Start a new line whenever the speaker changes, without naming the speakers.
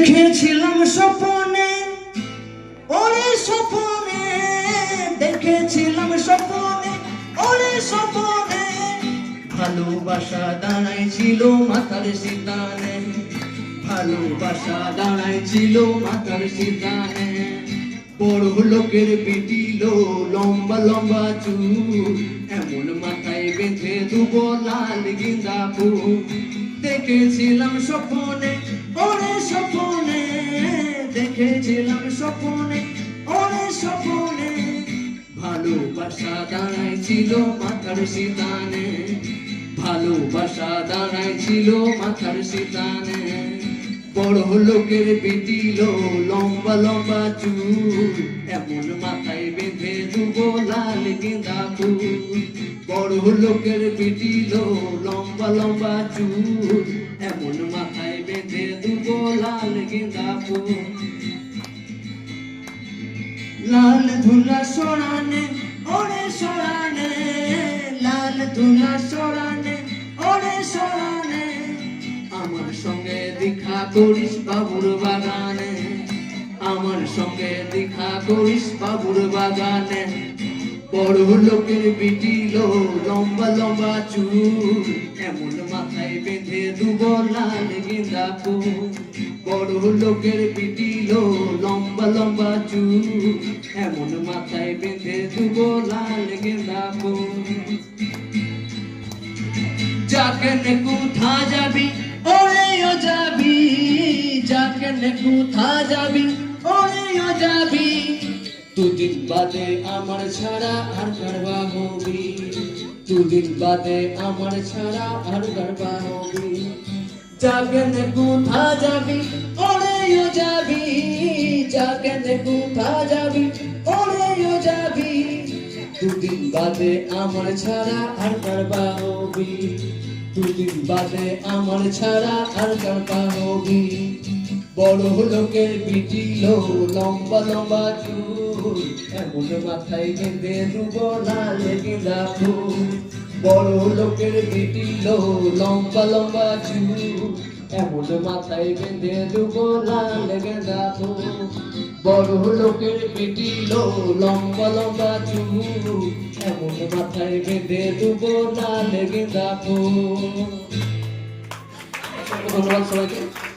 দেখেছিলাম স্বপনে, ওরে স্বপনে, দেখেছিলাম স্বপনে, ওরে স্বপনে। ভালোবাসা দাঁড়াইছিল মাথার সিদ্ধানে ভালোবাসা দাঁড়াই ছিল মাথার সিদ্ধানে বড় লোকের পিটিল লম্বা লম্বা চুল, এমন মাথায় বেঁধে দুব লাল গিন্দা ফুল। দেখেছিলাম স্বপনে, ওরে স্বপনে। দেখেছিলাম স্বপনে ওরে স্বপনে। ভালোবাসা দাঁড়াই ছিল মাথার সিতানে ভালোবাসা দাঁড়াই ছিল মাথার সিতানে বড় লোকের পিটিল, লম্বা লম্বা চুল, এমন মাথায় বেঁধে দুব লাল গেঁদা ফুল। বড় লোকের পিটিল, লম্বা লম্বা চুল, এমন মাথায় বেঁধে দুব লাল গেঁদা ফুল। লাল ধুলা সরানে, ওরে সরানে, লাল ধুলা সরানে, ওরে সরানে। আমার সঙ্গে দেখা করিস বাবুর বাগানে, আমার সঙ্গে দেখা করিস বাবুর বাগানে। বড় লোকের বিটিল লম্বা লম্বা চুল, এমন মাথায় বেঁধে দুব লাল গেঁদা ফুল। বড় লোকের পিটিল লম্বা লম্বা চুল, এমন মাথায় বেঁধে দুব লাল গেঁদা ফুল। যাকে কোথা যাবি ওরেও যাবি যাকে কোথা যাবি ওরেও যাবি। দুদিন বাদে আমার ছাড়া আর কারবা হবি, দুদিন বাদে আমার ছাড়া আর কারবা হবি। যাবেন কোথা যাবি যাবেন কোথা যাবি ওরেও যাবি। দুদিন বাদে আমার ছাড়া আর কারবা হবি দুদিন বাদে আমার ছাড়া আর কারবা হবি বড় লোকের পিটিল লম্বা লম্বা চুল, এমন মাথায় বেঁধে দুব লাল গেঁদা ফুল বড় লোকের পিটিল লম্বা লম্বা চুল এমন মাথায় বেঁধে দুবো লাল গেঁদা বড় লোকের পিটিল লম্বা লম্বা চুমু এমন মাথায় বেঁধে দুবো লাল গেঁদা ধন্যবাদ সবাইকে।